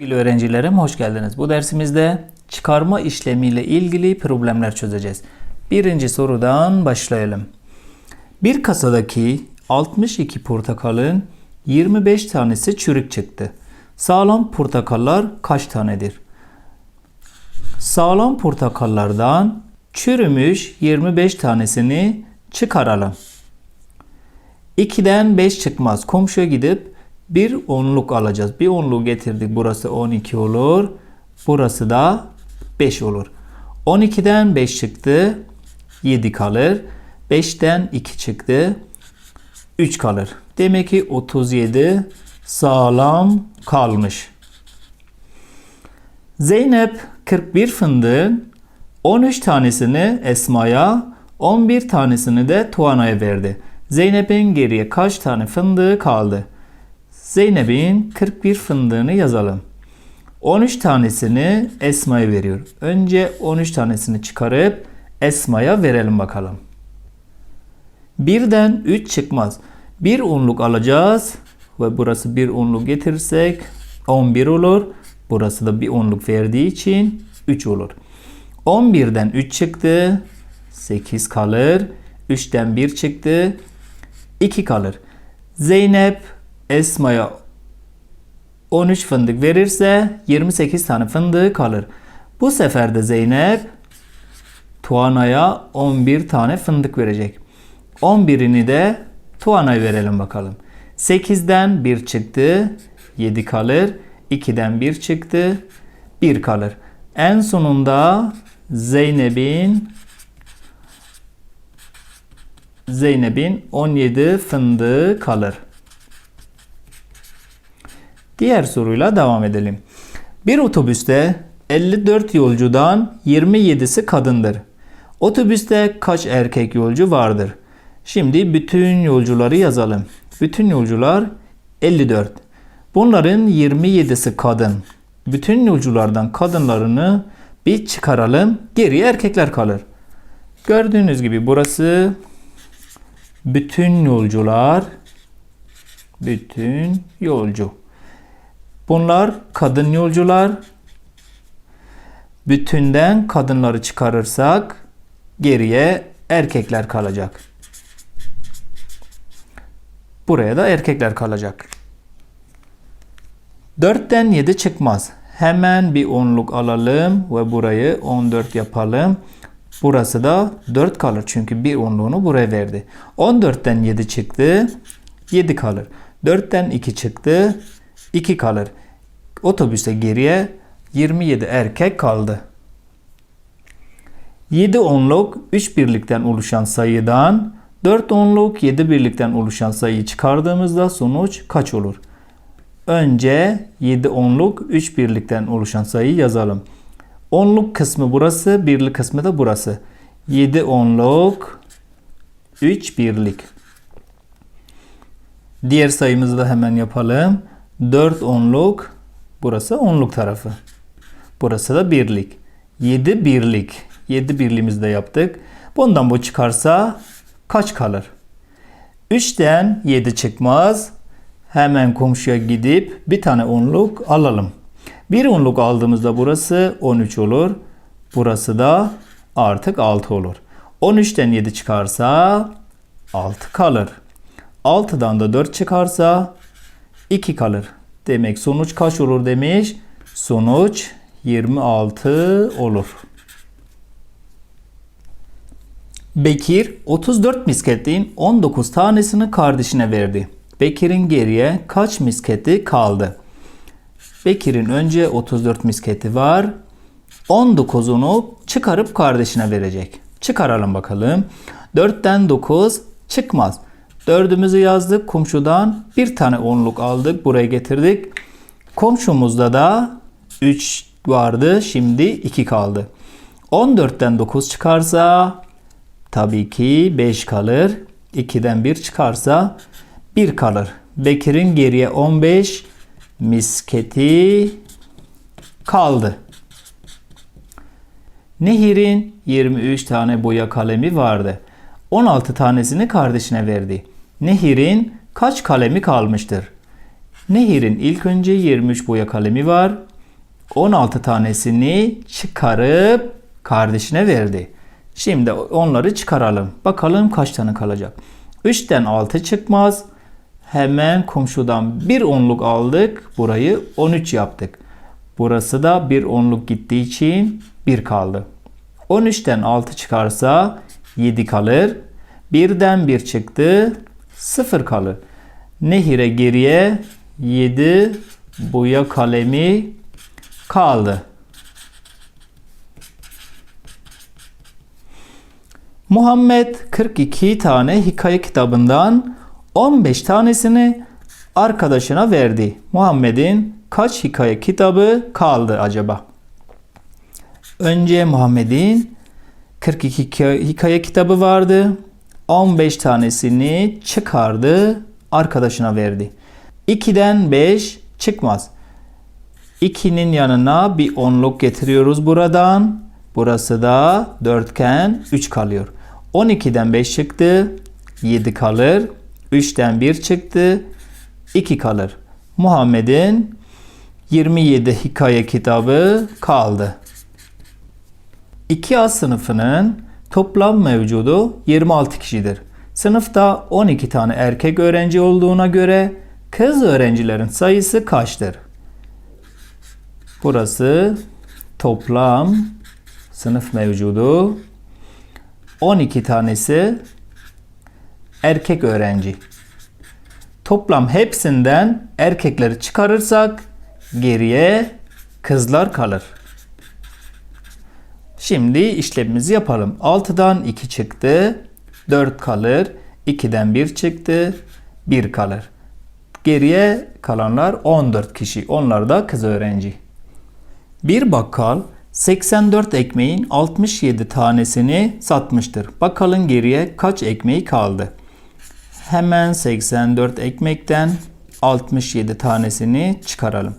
Sevgili öğrencilerim hoş geldiniz. Bu dersimizde çıkarma işlemiyle ilgili problemler çözeceğiz. Birinci sorudan başlayalım. Bir kasadaki 62 portakalın 25 tanesi çürük çıktı. Sağlam portakallar kaç tanedir? Sağlam portakallardan çürümüş 25 tanesini çıkaralım. 2'den 5 çıkmaz. Komşuya gidip bir onluk alacağız. Bir onluk getirdik. Burası 12 olur. Burası da 5 olur. 12'den 5 çıktı. 7 kalır. 5'ten 2 çıktı. 3 kalır. Demek ki 37 sağlam kalmış. Zeynep 41 fındığın 13 tanesini Esma'ya, 11 tanesini de Tuana'ya verdi. Zeynep'in geriye kaç tane fındığı kaldı? Zeynep'in 41 fındığını yazalım. 13 tanesini Esma'ya veriyor. Önce 13 tanesini çıkarıp Esma'ya verelim bakalım. Birden 3 çıkmaz. Bir unluk alacağız ve burası bir unluk getirirsek 11 olur. Burası da bir unluk verdiği için 3 olur. 11'den 3 çıktı. 8 kalır. 3'ten 1 çıktı. 2 kalır. Zeynep Esma'ya 13 fındık verirse 28 tane fındığı kalır. Bu sefer de Zeynep Tuana'ya 11 tane fındık verecek. 11'ini de Tuana'ya verelim bakalım. 8'den 1 çıktı. 7 kalır. 2'den 1 çıktı. 1 kalır. En sonunda Zeynep'in Zeynep'in 17 fındığı kalır. Diğer soruyla devam edelim. Bir otobüste 54 yolcudan 27'si kadındır. Otobüste kaç erkek yolcu vardır? Şimdi bütün yolcuları yazalım. Bütün yolcular 54. Bunların 27'si kadın. Bütün yolculardan kadınlarını bir çıkaralım. Geriye erkekler kalır. Gördüğünüz gibi burası bütün yolcular bütün yolcu. Bunlar kadın yolcular. Bütünden kadınları çıkarırsak geriye erkekler kalacak. Buraya da erkekler kalacak. 4'ten 7 çıkmaz. Hemen bir onluk alalım ve burayı 14 yapalım. Burası da 4 kalır çünkü bir onluğunu buraya verdi. 14'ten 7 çıktı. 7 kalır. 4'ten 2 çıktı. 2 kalır. Otobüste geriye 27 erkek kaldı. 7 onluk 3 birlikten oluşan sayıdan 4 onluk 7 birlikten oluşan sayıyı çıkardığımızda sonuç kaç olur? Önce 7 onluk 3 birlikten oluşan sayıyı yazalım. Onluk kısmı burası, birlik kısmı da burası. 7 onluk 3 birlik. Diğer sayımızı da hemen yapalım. 4 onluk burası onluk tarafı. Burası da birlik. 7 birlik. 7 birliğimizi de yaptık. Bundan bu çıkarsa kaç kalır? 3'ten 7 çıkmaz. Hemen komşuya gidip bir tane onluk alalım. Bir onluk aldığımızda burası 13 olur. Burası da artık 6 olur. 13'ten 7 çıkarsa 6 kalır. 6'dan da 4 çıkarsa 2 kalır. Demek sonuç kaç olur demiş. Sonuç 26 olur. Bekir 34 misketin 19 tanesini kardeşine verdi. Bekir'in geriye kaç misketi kaldı? Bekir'in önce 34 misketi var. 19'unu çıkarıp kardeşine verecek. Çıkaralım bakalım. 4'ten 9 çıkmaz. Dördümüzü yazdık. Komşudan bir tane onluk aldık. Buraya getirdik. Komşumuzda da 3 vardı. Şimdi 2 kaldı. 14'ten 9 çıkarsa tabii ki 5 kalır. 2'den 1 çıkarsa 1 kalır. Bekir'in geriye 15 misketi kaldı. Nehir'in 23 tane boya kalemi vardı. 16 tanesini kardeşine verdi. Nehir'in kaç kalemi kalmıştır? Nehir'in ilk önce 23 boya kalemi var. 16 tanesini çıkarıp kardeşine verdi. Şimdi onları çıkaralım. Bakalım kaç tane kalacak. 3'ten 6 çıkmaz. Hemen komşudan bir onluk aldık. Burayı 13 yaptık. Burası da bir onluk gittiği için 1 kaldı. 13'ten 6 çıkarsa 7 kalır. 1'den 1 çıktı. 0 kalır. Nehire geriye 7 boya kalemi kaldı. Muhammed 42 tane hikaye kitabından 15 tanesini arkadaşına verdi. Muhammed'in kaç hikaye kitabı kaldı acaba? Önce Muhammed'in 42 hikaye kitabı vardı. 15 tanesini çıkardı, arkadaşına verdi. 2'den 5 çıkmaz. 2'nin yanına bir onluk getiriyoruz buradan. Burası da dörtgen 3 kalıyor. 12'den 5 çıktı. 7 kalır. 3'ten 1 çıktı. 2 kalır. Muhammed'in 27 hikaye kitabı kaldı. 2A sınıfının toplam mevcudu 26 kişidir. Sınıfta 12 tane erkek öğrenci olduğuna göre kız öğrencilerin sayısı kaçtır? Burası toplam sınıf mevcudu 12 tanesi erkek öğrenci. Toplam hepsinden erkekleri çıkarırsak geriye kızlar kalır. Şimdi işlemimizi yapalım. 6'dan 2 çıktı. 4 kalır. 2'den 1 çıktı. 1 kalır. Geriye kalanlar 14 kişi. Onlar da kız öğrenci. Bir bakkal 84 ekmeğin 67 tanesini satmıştır. Bakalım geriye kaç ekmeği kaldı? Hemen 84 ekmekten 67 tanesini çıkaralım.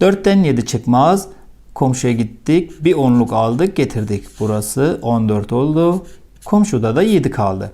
4'ten 7 çıkmaz. Komşuya gittik. Bir onluk aldık getirdik. Burası 14 oldu. Komşuda da 7 kaldı.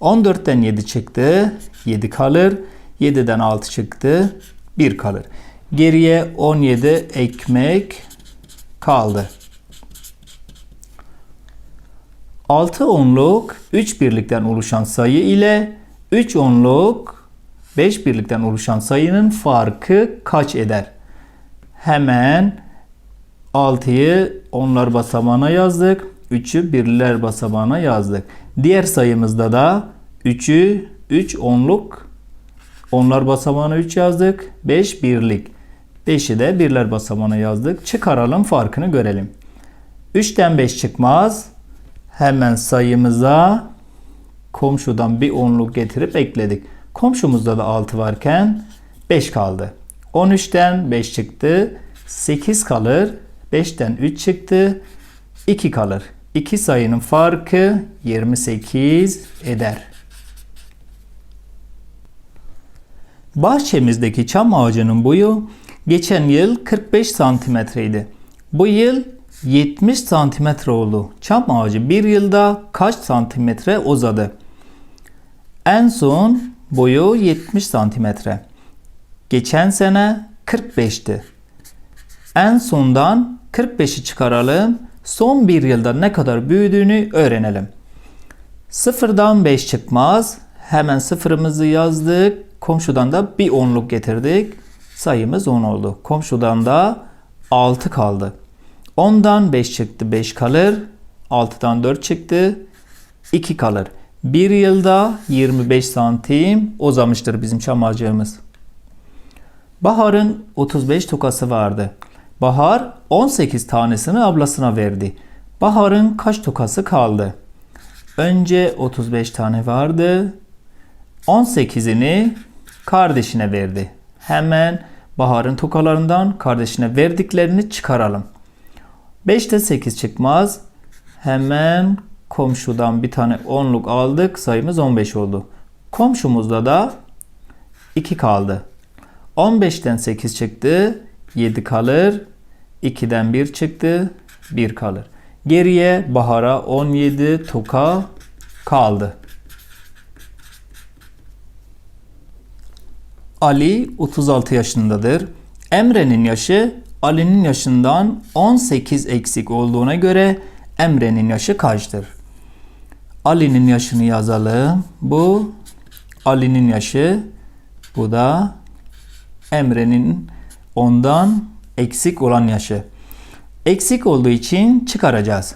14'ten 7 çıktı. 7 kalır. 7'den 6 çıktı. 1 kalır. Geriye 17 ekmek kaldı. 6 onluk 3 birlikten oluşan sayı ile 3 onluk 5 birlikten oluşan sayının farkı kaç eder? Hemen 6'yı onlar basamağına yazdık. 3'ü birler basamağına yazdık. Diğer sayımızda da 3'ü 3 onluk onlar basamağına 3 yazdık. 5 birlik. 5'i de birler basamağına yazdık. Çıkaralım farkını görelim. 3'ten 5 çıkmaz. Hemen sayımıza komşudan bir onluk getirip ekledik. Komşumuzda da 6 varken 5 kaldı. 13'ten 5 çıktı. 8 kalır. 5'ten 3 çıktı. 2 kalır. 2 sayının farkı 28 eder. Bahçemizdeki çam ağacının boyu geçen yıl 45 santimetreydi. Bu yıl 70 santimetre oldu. Çam ağacı bir yılda kaç santimetre uzadı? En son boyu 70 santimetre. Geçen sene 45'ti. En sondan 45'i çıkaralım. Son bir yılda ne kadar büyüdüğünü öğrenelim. Sıfırdan 5 çıkmaz. Hemen sıfırımızı yazdık. Komşudan da bir onluk getirdik. Sayımız 10 oldu. Komşudan da 6 kaldı. 10'dan 5 çıktı 5 kalır. 6'dan 4 çıktı 2 kalır. Bir yılda 25 santim uzamıştır bizim çam ağacımız. Bahar'ın 35 tokası vardı. Bahar 18 tanesini ablasına verdi. Bahar'ın kaç tokası kaldı? Önce 35 tane vardı. 18'ini kardeşine verdi. Hemen Bahar'ın tokalarından kardeşine verdiklerini çıkaralım. 5'te 8 çıkmaz. Hemen komşudan bir tane onluk aldık. Sayımız 15 oldu. Komşumuzda da 2 kaldı. 15'ten 8 çıktı. 7 kalır. 2'den 1 çıktı. 1 kalır. Geriye Bahar'a 17 toka kaldı. Ali 36 yaşındadır. Emre'nin yaşı Ali'nin yaşından 18 eksik olduğuna göre Emre'nin yaşı kaçtır? Ali'nin yaşını yazalım. Bu Ali'nin yaşı. Bu da Emre'nin ondan eksik olan yaşı. Eksik olduğu için çıkaracağız.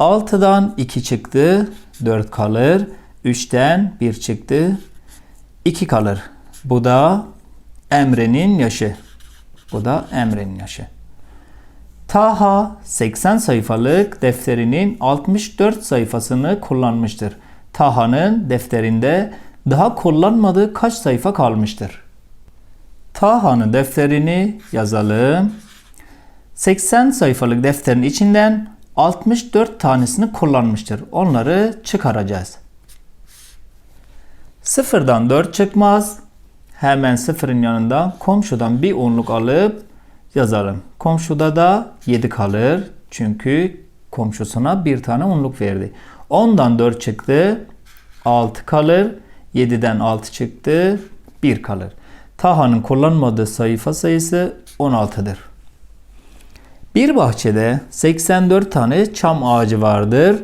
6'dan 2 çıktı. 4 kalır. 3'ten 1 çıktı. 2 kalır. Bu da Emre'nin yaşı. Bu da Emre'nin yaşı. Taha 80 sayfalık defterinin 64 sayfasını kullanmıştır. Taha'nın defterinde daha kullanmadığı kaç sayfa kalmıştır? Taha'nın defterini yazalım. 80 sayfalık defterin içinden 64 tanesini kullanmıştır. Onları çıkaracağız. Sıfırdan 4 çıkmaz. Hemen sıfırın yanında komşudan bir onluk alıp yazalım. Komşuda da 7 kalır. Çünkü komşusuna bir tane onluk verdi. 10'dan 4 çıktı. 6 kalır. 7'den 6 çıktı. 1 kalır. Taha'nın kullanmadığı sayfa sayısı 16'dır. Bir bahçede 84 tane çam ağacı vardır.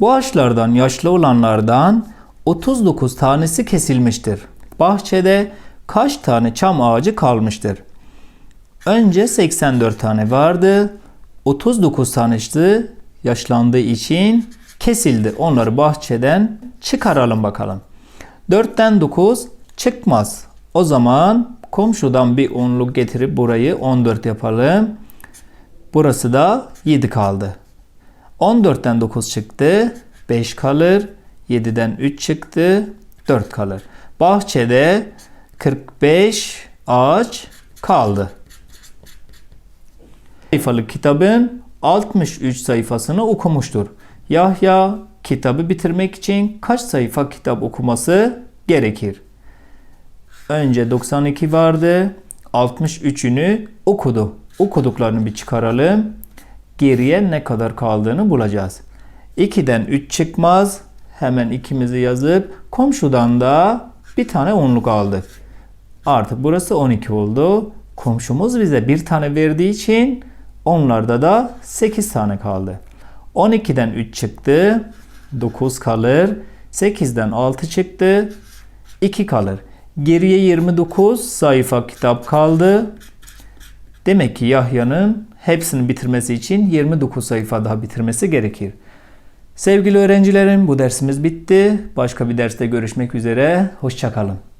Bu ağaçlardan yaşlı olanlardan 39 tanesi kesilmiştir. Bahçede kaç tane çam ağacı kalmıştır? Önce 84 tane vardı. 39 tanesi yaşlandığı için kesildi. Onları bahçeden çıkaralım bakalım. 4'ten 9 çıkmaz. O zaman komşudan bir onluk getirip burayı 14 yapalım. Burası da 7 kaldı. 14'ten 9 çıktı. 5 kalır. 7'den 3 çıktı. 4 kalır. Bahçede 45 ağaç kaldı. Sayfalık kitabın 63 sayfasını okumuştur. Yahya kitabı bitirmek için kaç sayfa kitap okuması gerekir? Önce 92 vardı. 63'ünü okudu. Okuduklarını bir çıkaralım. Geriye ne kadar kaldığını bulacağız. 2'den 3 çıkmaz. Hemen ikimizi yazıp komşudan da bir tane onluk aldık. Artık burası 12 oldu. Komşumuz bize bir tane verdiği için onlarda da 8 tane kaldı. 12'den 3 çıktı. 9 kalır. 8'den 6 çıktı. 2 kalır. Geriye 29 sayfa kitap kaldı. Demek ki Yahya'nın hepsini bitirmesi için 29 sayfa daha bitirmesi gerekir. Sevgili öğrencilerim bu dersimiz bitti. Başka bir derste görüşmek üzere. Hoşçakalın.